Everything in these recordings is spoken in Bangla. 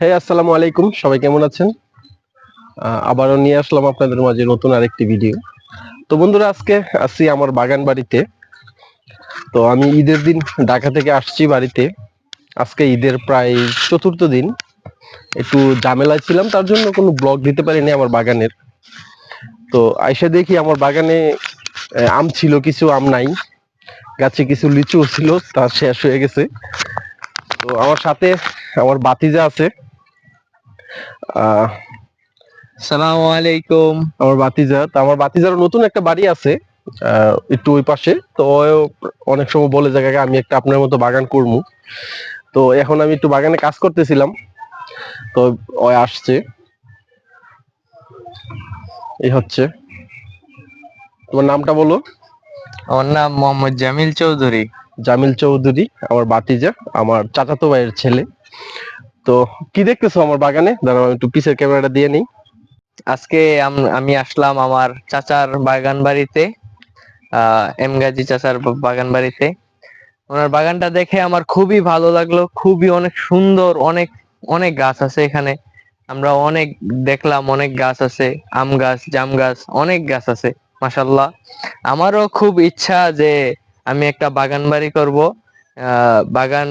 হ্যাঁ আসসালামু আলাইকুম। সবাই কেমন আছেন? আবারও নিয়ে আসলাম আপনাদের মাঝে নতুন আরেকটি ভিডিও তো বন্ধুরা, আজকে আসছি আমার বাগান বাড়িতে। তো আমি ঈদের দিন ঢাকা থেকে আসছি বাড়িতে। আজকে ঈদের প্রায় চতুর্থ দিন। একটু ঝামেলায় ছিলাম, তার জন্য কোনো ব্লগ দিতে পারিনি আমার বাগানের। তো আইসা দেখি আমার বাগানে আম ছিল, কিছু আম নাই। গাছে কিছু লিচু ছিল, তা শেষ হয়ে গেছে। তো আমার সাথে আমার বাতিজা আছে। সালামু আলাইকুম। আমার বাতিজা তো আমার বাতিজার নতুন একটা বাড়ি আছে একটু ওই পাশে। তো অনেক সময় বলে যে আমি একটা আপনার মতো বাগান করব। তো এখন আমি একটু বাগানে কাজ করতেছিলাম। তো ও আসছে। এই হচ্ছে। তোমার নামটা বলো। আমার নাম মোহাম্মদ জামিল চৌধুরী। জামিল চৌধুরী আমার বাতিজা আমার চাচাতো ভাইয়ের ছেলে। তো কি দেখতেছো আমার বাগানে? দাঁড়াও আমি একটু পিছের ক্যামেরাটা দিয়ে নিই। আজকে আমি আসলাম আমার চাচার বাগান বাড়িতে এম গাজী চাচার বাগান বাড়িতে। ওনার বাগানটা দেখে আমার খুবই ভালো লাগল, খুবই অনেক সুন্দর, অনেক অনেক গাছ আছে এখানে। আমরা অনেক দেখলাম অনেক গাছ আছে, আম গাছ, জাম গাছ, অনেক গাছ আছে মাসাল্লাহ আমারও খুব ইচ্ছা যে আমি একটা বাগান বাড়ি করব। বাগান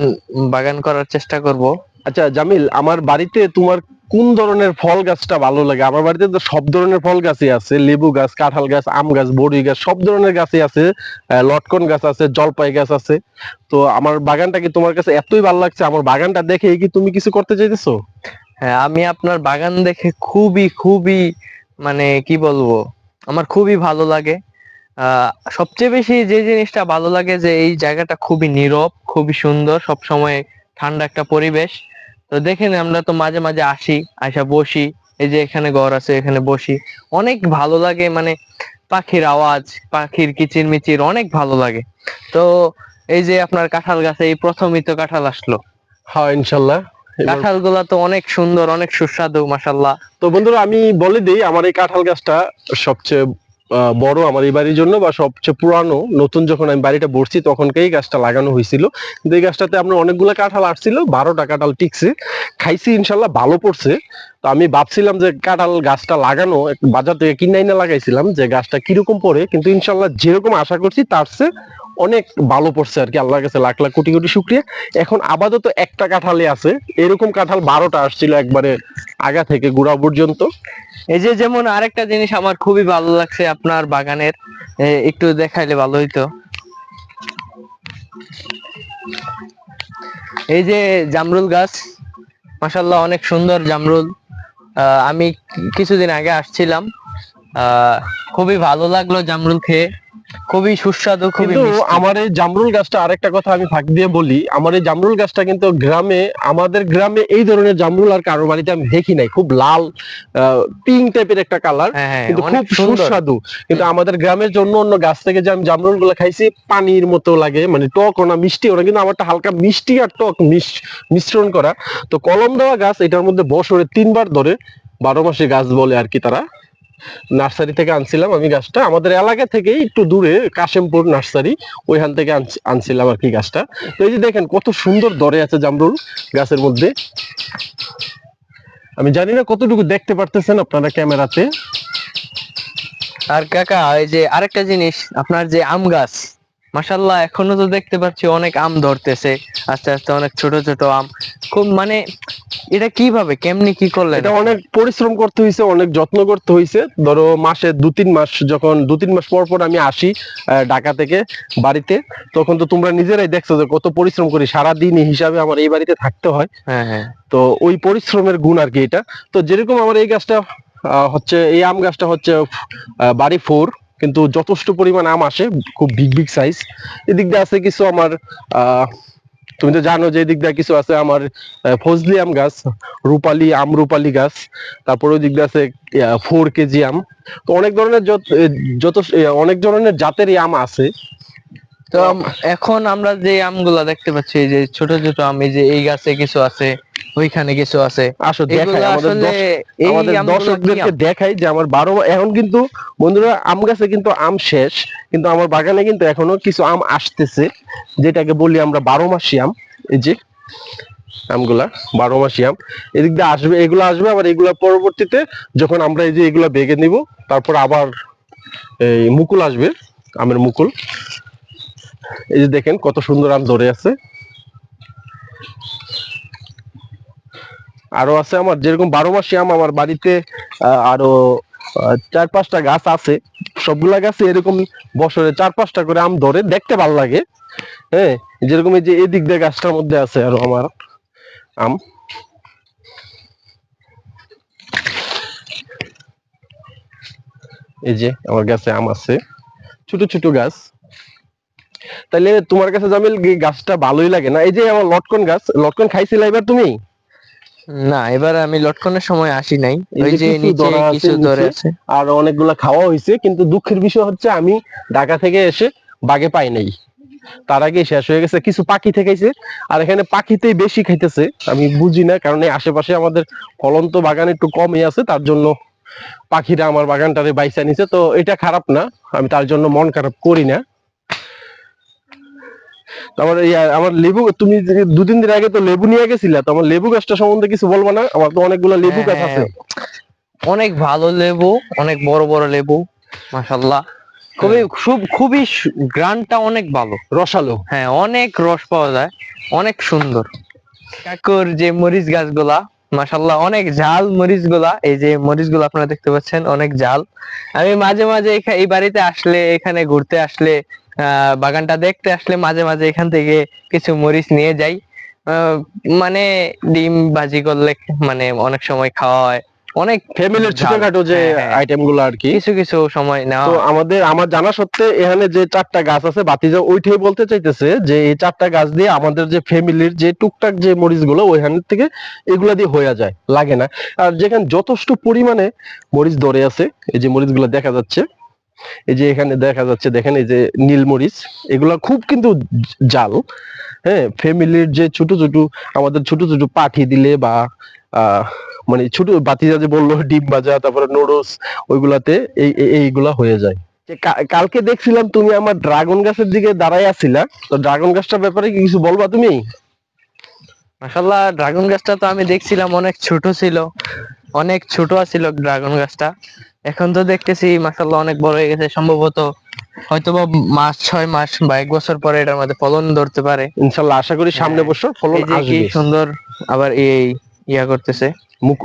বাগান করার চেষ্টা করব। আচ্ছা জামিল আমার বাড়িতে তোমার কোন ধরনের ফল গাছটা ভালো লাগে? আমার বাড়িতে তো সব ধরনের ফল গাছই আছে। লেবু গাছ কাঁঠাল গাছ আম গাছ বড়ি গাছ সব ধরনের গাছই আছে। লটকন গাছ আছে জলপাই গাছ আছে। তো আমার বাগানটা কি তোমার কাছে এতই ভালো লাগছে? আমার বাগানটা দেখে কি তুমি কিছু করতে চাইতেছো? হ্যাঁ আমি আপনার বাগান দেখে খুবই খুবই মানে কি বলব আমার খুবই ভালো লাগে। সবচেয়ে বেশি যে জিনিসটা ভালো লাগে যে এই জায়গাটা খুবই নীরব খুবই সুন্দর সব সময় ঠান্ডা একটা পরিবেশ। তো দেখেন আমরা তো মাঝে মাঝে আসি আইসা বসি এই যে এখানে ঘর আছে এখানে বসি। অনেক ভালো লাগে মানে পাখির আওয়াজ পাখির কিচির মিচির অনেক ভালো লাগে। তো এই যে আপনার কাঁঠাল গাছে এই প্রথমই তো কাঁঠাল আসলো। হ্যাঁ ইনশাল্লাহ। কাঁঠালগুলা তো অনেক সুন্দর অনেক সুস্বাদু মাসাল্লাহ তো বন্ধুরা আমি বলে দিই আমার এই কাঁঠাল গাছটা সবচেয়ে বড় আমার এই বাড়ির জন্য বা সবচেয়ে পুরানো, নতুন যখন আমি বাড়িটা বসছি তখনকে এই গাছটা লাগানো হয়েছিল। কিন্তু এই গাছটাতে আপনার অনেকগুলো কাঁঠাল আসছিল বারোটা কাঁঠাল টিকছে। খাইছি ইনশাল্লাহ, ভালো পড়ছে। তো আমি ভাবছিলাম যে কাঁঠাল গাছটা লাগানো, বাজার থেকে কিনে না লাগাইছিলাম যে গাছটা কীরকম পড়ে। কিন্তু ইনশাল্লাহ যেরকম আশা করছি, তার চেয়ে অনেক ভালো পড়ছে আর কি, আল্লাহর কাছে লাখ লাখ কোটি কোটি শুক্রিয়া। এখন আপাতত একটা কাঁঠালে আছে, এরকম কাঁঠাল বারোটা আসছিল একবারে আগা থেকে গুড়া পর্যন্ত। এই যে যেমন আরেকটা জিনিস আমার খুবই ভালো লাগছে আপনার বাগানের একটু দেখাইলে ভালো হইতো। এই যে জামরুল গাছ মাসাল্লাহ অনেক সুন্দর জামরুল। আমি কিছুদিন আগে আসছিলাম খুবই ভালো লাগল জামরুল খেয়ে। খুবই সুস্বাদু খুবই কিন্তু আমার এই জামরুল গাছটা আরেকটা কথা আমি ফাঁক দিয়ে বলি আমার এই জামরুল গাছটা কিন্তু গ্রামে আমাদের গ্রামে এই ধরনের জামরুল আর কারও বাড়িতে আমি দেখি নাই। খুব লাল পিঙ্ক টাইপের একটা কালার হ্যাঁ হ্যাঁ কিন্তু খুব সুস্বাদু। কিন্তু আমাদের গ্রামের জন্য অন্য গাছ থেকে যে আমি জামরুলগুলো খাইছি পানির মতো লাগে মানে টক না মিষ্টি ওনা কিন্তু আমারটা হালকা মিষ্টি আর টক মিশ- মিশ্রণ করা। তো কলম দেওয়া গাছ এটার মধ্যে বছরে তিনবার ধরে বারো মাসে গাছ বলে আর কি তারা। নার্সারি থেকে আনছিলাম আমি গাছটা। আমাদের এলাকা থেকে একটু দূরে, কাশেমপুর নার্সারি, ওইখান থেকে আনছিলাম আর কি গাছটা। তো এই যে দেখেন, কত সুন্দর দরে আছে জামরুল গাছের মধ্যে। আমি জানি না কতটুকু দেখতে পারতেছেন আপনারা ক্যামেরাতে। আর কাকা, এই যে আরেকটা জিনিস, আপনার যে আম গাছ মাসাল্লাহ এখনও তো দেখতে পাচ্ছি অনেক আম ধরতেছে। আস্তে আস্তে অনেক ছোট ছোট আম। খুব মানে এটা কীভাবে কেমনি কি করলেন এটা অনেক পরিশ্রম করতে হয়েছে অনেক যত্ন করতে হয়েছে ধরো মাসে দু তিন মাস যখন দু তিন মাস পর পর আমি আসি ঢাকা থেকে বাড়িতে তখন তো তোমরা নিজেরাই দেখছ যে কত পরিশ্রম করি। সারাদিন হিসাবে আমার এই বাড়িতে থাকতে হয়। হ্যাঁ হ্যাঁ। তো ওই পরিশ্রমের গুণ আর কি এটা। তো যেরকম আমার এই গাছটা আহ, হচ্ছে এই আম গাছটা হচ্ছে বাড়ি ফোর কিন্তু যথেষ্ট পরিমাণ আম আসে খুব বিগ বিগ সাইজ এদিক দিয়ে আছে কিছু আমার আহ, তুমি তো জানো যে এদিক দিয়ে কিছু আছে আমার ফজলি আম গাছ, রূপালি আম, রূপালি গাছ, তারপরে ওই দিক দিয়ে আছে ফোর কেজি আম। তো অনেক ধরনের যত- অনেক ধরনের জাতেরই আম আছে। তো এখন আমরা যে আমগুলা দেখতে পাচ্ছি, এই যে ছোট ছোট আম, এই যে এই গাছে কিছু আছে ওইখানে কিছু আছে। আসো দেখাই আমাদের দর্শকদেরকে দেখাই যে আমার বারো এখন কিন্তু বন্ধুরা আম গাছে কিন্তু আম শেষ কিন্তু আমার বাগানে কিন্তু এখনও কিছু আম আসতেছে যেটাকে বলি আমরা বারো মাসি আম। এই যে আমগুলা বারো মাসি আম। এদিক দিয়ে আসবে এগুলো আসবে আবার এগুলা পরবর্তীতে যখন আমরা এই যে এগুলা বেগে নিব তারপর আবার এই মুকুল আসবে আমের মুকুল। এই যে দেখেন কত সুন্দর আম ধরে আছে। আরও আছে আমার, যেরকম বারো মাসি আম আমার বাড়িতে আরও চার পাঁচটা গাছ আছে। সবগুলা গাছে এরকম বছরে চার পাঁচটা করে আম ধরে, দেখতে ভালো লাগে। হ্যাঁ যেরকম এই যে এদিক দিয়ে গাছটার মধ্যে আছে আরও আমার আম। এই যে আমার গাছে আম আছে, ছোট ছোট গাছ। তাহলে তোমার কাছে জামিল গাছটা ভালোই লাগে না? এই যে আমার লটকন গাছ, লটকন খাইছিলে এবার তুমি? না এবার আমি লটকনের সময় আসি নাই। ওই যে নিচে কিছু ধরে আছে। আর অনেকগুলা খাওয়া হয়েছে কিন্তু দুঃখের বিষয় হচ্ছে আমি ঢাকা থেকে এসে বাগে পাই নাই। তার আগে শেষ হয়ে গেছে কিছু পাখি থেকেছে আর এখানে পাখিতেই বেশি খাইতেছে আমি বুঝি না কারণ এই আশেপাশে আমাদের ফলন্ত বাগান একটু কমই আছে তার জন্য পাখিরা আমার বাগানটারে বাইসা নিছে তো এটা খারাপ না আমি তার জন্য মন খারাপ করি না। আমার আমার লেবু তুমি দুদিন দিন আগে তো লেবু নিয়ে গেছিলা তো আমার লেবু গাছটা সম্বন্ধে কিছু বলব না? আমার তো অনেকগুলো লেবু গাছ আছে। হ্যাঁ, অনেক ভালো লেবু অনেক বড় বড় লেবু মাশাল্লাহ খুবই হ্যাঁ। খুব খুবই গ্রানটা অনেক ভালো রসালো। হ্যাঁ অনেক রস পাওয়া যায় অনেক সুন্দর। কাকুর যে মরিচ গাছগুলা মাশাল্লাহ অনেক ঝাল মরিচগুলা এই যে মরিচগুলা আপনারা দেখতে পাচ্ছেন অনেক ঝাল। আমি মাঝে মাঝে এই বাড়িতে আসলে এখানে ঘুরতে আসলে বাগানটা দেখতে আসলে মাঝে মাঝে এখান থেকে কিছু মরিচ নিয়ে যাই। আহ, মানে ডিম ভাজি করলে মানে অনেক সময় খাওয়া হয়। অনেক ফ্যামিলির ছোটখাটো যে হ্যাঁ, হ্যাঁ। আইটেমগুলো আর কি। কিছু কিছু সময় না তো আমাদের আমার জানা সত্ত্বে এখানে যে চারটা গাছ আছে বাতিজা ওইটাই বলতে চাইতেছে যে এই চারটা গাছ দিয়ে আমাদের যে ফ্যামিলির যে টুকটাক যে মরিচগুলো ওইখান থেকে এগুলা দিয়ে হয়ে যায়। লাগে না। আর যেখানে যথেষ্ট পরিমাণে মরিচ ধরে আছে এই যে মরিচগুলো দেখা যাচ্ছে এই যে এখানে দেখা যাচ্ছে, দেখেন এই যে নীলমরিচ এগুলা খুব কিন্তু জাল হ্যাঁ? ফ্যামিলির যে ছোট ছোট, আমাদের ছোট ছোট পাঠি দিলে বা মানে ছোট বাতিজা যে বলল, ডিম ভাজা, তারপরে নুডলস, ওইগুলাতে এই, এই- এইগুলা হয়ে যায়। কালকে দেখছিলাম তুমি আমার ড্রাগন গাছের দিকে দাঁড়ায় আছিলা তো ড্রাগন গাছটার ব্যাপারে কি কিছু বলবা তুমি? মাশাল্লাহ ড্রাগন গাছটা তো আমি দেখছিলাম, অনেক ছোট ছিল, অনেক ছোট ছিল ড্রাগন গাছটা। এখন তো দেখতেছি মাসাল্লাহ অনেক বড় হয়ে গেছে। সম্ভবত হয়তো বা মাস ছয় মাস বা এক বছর পরে এটার মধ্যে ফলন ধরতে পারে। ইনশাল্লাহ আশা করি সামনে হ্যাঁ, বছর ফলন এই যে কি আসবে। সুন্দর আবার এই ইয়া করতেছে। মুখ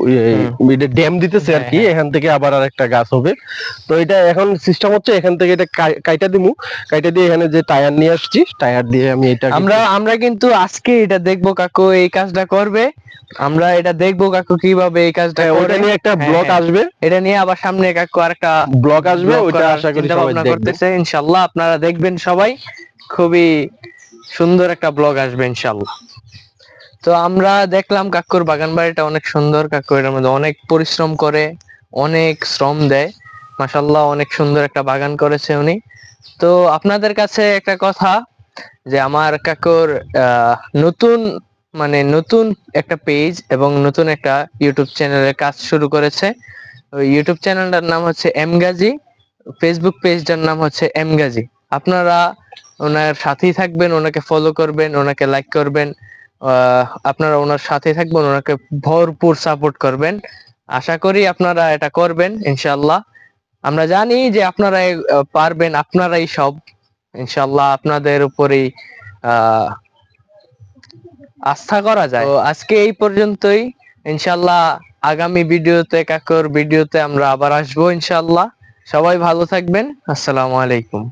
ড্যাম দিতেছে আর কি হ্যাঁ, এখান থেকে আবার আর একটা গাছ হবে। তো এটা এখন সিস্টেম হচ্ছে এখান থেকে এটা কাই- কাইটা দিমু। কাইটা দিয়ে এখানে যে টায়ার নিয়ে আসছি টায়ার দিয়ে আমি এটা আমরা আমরা কিন্তু আজকে এটা দেখব কাকু এই কাজটা করবে। আমরা এটা দেখব কাকু কীভাবে এই কাজটা হ্যাঁ, ওটা নিয়ে একটা হ্যাঁ, ব্লগ হ্যাঁ। আসবে। এটা নিয়ে আবার সামনে কাকু আরেকটা ব্লগ আসবে ওইটা আশা করি সবাই দেখবে। করতেছে ইনশাল্লাহ। আপনারা দেখবেন সবাই। খুবই সুন্দর একটা ব্লগ আসবে ইনশাল্লাহ। তো আমরা দেখলাম কাকুর বাগান বাড়িটা অনেক সুন্দর। কাকু এটার মধ্যে অনেক পরিশ্রম করে, অনেক শ্রম দেয়। মাসাল্লাহ অনেক সুন্দর একটা বাগান করেছে উনি। তো আপনাদের কাছে একটা কথা, যে আমার কাকুর নতুন মানে নতুন একটা পেজ এবং নতুন একটা ইউটিউব চ্যানেলের কাজ শুরু করেছে। ইউটিউব চ্যানেলটার নাম হচ্ছে এম গাজী ফেসবুক পেজটার নাম হচ্ছে এম গাজী আপনারা ওনার সাথেই থাকবেন, ওনাকে ফলো করবেন, ওনাকে লাইক করবেন। আপনারা ওনার সাথে থাকবেন, ওনাকে ভরপুর সাপোর্ট করবেন। আশা করি আপনারা এটা করবেন ইনশাল্লাহ আমরা জানি যে আপনারা পারবেন, আপনারাই সব। ইনশাল্লাহ আপনাদের উপরেই আস্থা করা যায়। তো আজকে এই পর্যন্তই। ইনশাল্লাহ আগামী ভিডিওতে, কাকুর ভিডিওতে আমরা আবার আসব ইনশাল্লাহ সবাই ভালো থাকবেন। আসসালামু আলাইকুম।